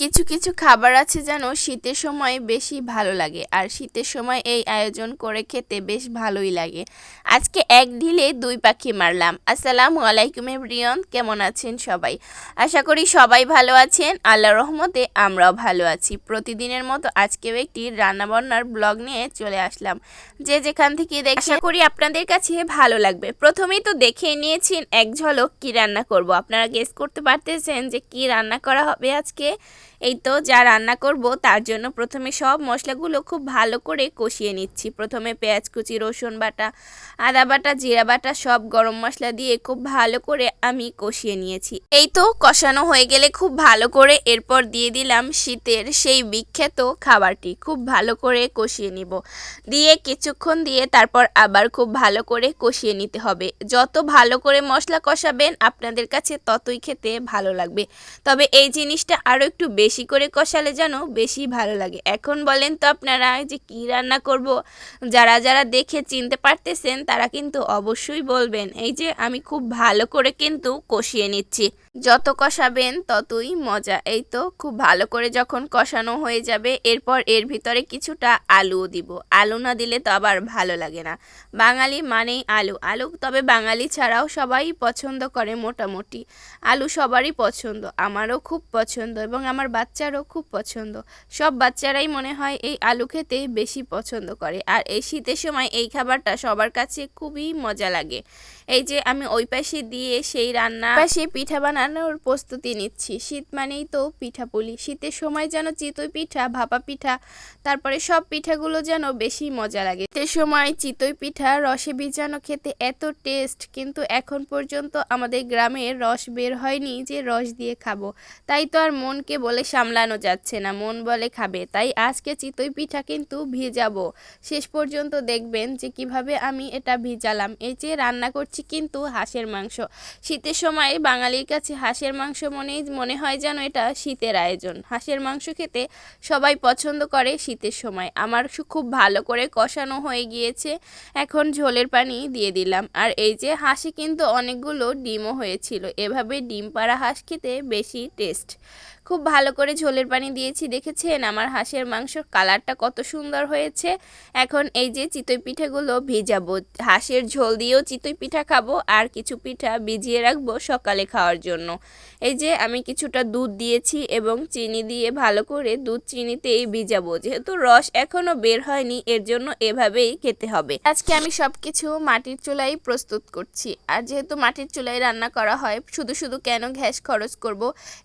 কিছু কিছু খাবার আছে যেন শীতের সময় বেশি ভালো লাগে, আর শীতের সময় এই আয়োজন করে খেতে বেশ ভালোই লাগে। আজকে এক ঢিলে দুই পাখি মারলাম। আসসালামু আলাইকুম এভরিয়ন কেমন আছেন সবাই? আশা করি সবাই ভালো আছেন আল্লাহ রহমতে আমরাও ভালো আছি। প্রতিদিনের মতো আজকেও একটি রান্নাবান্নার ব্লগ নিয়ে চলে আসলাম। যে যেখান থেকে আশা করি আপনাদের কাছে ভালো লাগবে। প্রথমেই তো দেখে নিয়েছেন এক ঝলক কি রান্না করব। আপনারা গেস করতে পারতেছেন যে কি রান্না করা হবে আজকে। এই তো যা রান্না করব তার জন্য প্রথমে সব মশলাগুলো খুব ভালো করে কষিয়ে নিচ্ছি। প্রথমে পেঁয়াজ কুচি, রসুন বাটা, আদা বাটা, জিরা বাটা সব গরম মশলা দিয়ে খুব ভালো করে আমি কষিয়ে নিয়েছি। এই তো কষানো হয়ে গেলে খুব ভালো করে এরপর দিয়ে দিলাম শীতের সেই বিখ্যাত খাবারটি। খুব ভালো করে কষিয়ে নিব। দিয়ে কিছুক্ষণ দিয়ে তারপর আবার খুব ভালো করে কষিয়ে নিতে হবে। যত ভালো করে মশলা কষাবেন আপনাদের কাছে ততই খেতে ভালো লাগবে। তবে এই জিনিসটা আরও একটু বেশি করে কষালে যেন বেশি ভালো লাগে। এখন বলেন তো আপনারা যে কী রান্না করব? যারা যারা দেখে চিনতে পারতেছেন তারা কিন্তু অবশ্যই বলবেন, এই যে আমি খুব ভালো করে কিন্তু কষিয়ে নিচ্ছি। যত কষাবেন ততই মজা। এই তো, খুব ভালো করে যখন কষানো হয়ে যাবে, এরপর এর ভিতরে কিছুটা আলুও দিব। আলু না দিলে তো আবার ভালো লাগে না। বাঙালি মানেই আলু। আলু তবে বাঙালি ছাড়াও সবাই পছন্দ করে মোটামুটি। আলু সবারই পছন্দ, আমারও খুব পছন্দ এবং আমার বাচ্চারও খুব পছন্দ। সব বাচ্চারাই মনে হয় এই আলু খেতে বেশি পছন্দ করে। আর এই শীতের সময় এই খাবারটা সবার কাছে খুবই মজা লাগে। এই যে আমি ওই পাশে দিয়ে সেই রান্না পাশে পিঠা বানানোর প্রস্তুতি নিচ্ছি। শীত মানেই তো পিঠা পুলি শীতের সময় যেন চিতই পিঠা, ভাপা পিঠা, তারপরে সব পিঠাগুলো যেন বেশি মজা লাগে। শীতের সময় চিতই পিঠা, রসে ভিজানো খেতে এত টেস্ট, কিন্তু এখন পর্যন্ত আমাদের গ্রামের রস বের হয়নি যে রস দিয়ে খাব। তাই তো আর মনকে বলে সামলানো যাচ্ছে না, মন বলে খাবে। তাই আজকে চিতই পিঠা কিন্তু ভিজাবো। শেষ পর্যন্ত দেখবেন যে কীভাবে আমি এটা ভিজালাম। এই যে রান্না করছি কিন্তু হাঁসের মাংস। শীতের সময় বাঙালির কাছে হাঁসের মাংস মনেই মনে হয় যেন এটা শীতের আয়োজন। হাঁসের মাংস খেতে সবাই পছন্দ করে শীতের সময়। আমার খুব ভালো করে কষানো হয়ে গিয়েছে। এখন ঝোলের পানি দিয়ে দিলাম। আর এই যে হাঁসে কিন্তু অনেকগুলো ডিমও হয়েছিল। এভাবে ডিম পাড়া হাঁস খেতে বেশি টেস্ট খুব ভালো করে ঝোলের পানি দিয়েছি, দেখেছেন? আমার হাঁসের মাংসর কালারটা কত সুন্দর হয়েছে। এখন এই যে চিতই পিঠাগুলো ভেজাবো, হাঁসের ঝোল দিয়েও চিতই পিঠা খাব আর কিছু পিঠা ভিজিয়ে রাখব সকালে খাওয়ার জন্য। এই যে আমি কিছুটা দুধ দিয়েছি এবং চিনি দিয়ে ভালো করে দুধ চিনিতেই ভিজাবো। যেহেতু রস এখনও বের হয়নি, এর জন্য এভাবেই খেতে হবে। আজকে আমি সব কিছু মাটির চুলাই প্রস্তুত করছি। আর যেহেতু মাটির চুলাই রান্না করা হয়, শুধু শুধু কেন গ্যাস খরচ করব,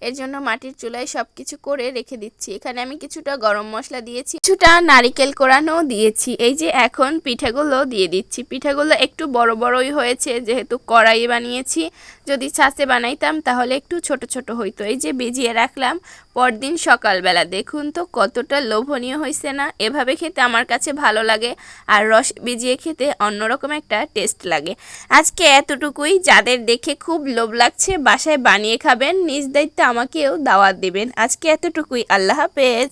এর জন্য মাটির চুলায় সব কিছু করে রেখে দিচ্ছি। এখানে আমি কিছুটা গরম মশলা দিয়েছি, কিছুটা নারিকেল কোরানো দিয়েছি। এই যে এখন পিঠাগুলো দিয়ে দিচ্ছি। পিঠাগুলো একটু বড় বড়ই হয়েছে, যেহেতু কড়াইয়ে বানিয়েছি। যদি ছাঁচে বানাইতাম তাহলে একটু ছোট ছোট হইতো। এই যে ভিজিয়ে রাখলাম পরদিন সকালবেলা। দেখুন তো কতটা লোভনীয় হয়েছে না? এভাবে খেতে আমার কাছে ভালো লাগে আর রস ভিজিয়ে খেতে অন্যরকম একটা টেস্ট লাগে। আজকে এতটুকুই। যাদের দেখে খুব লোভ লাগছে বাসায় বানিয়ে খাবেন, নিজ দায়িত্বে আমাকেও দাওয়াত দেবেন। আজকে এতটুকুই। আল্লাহ হাফেজ।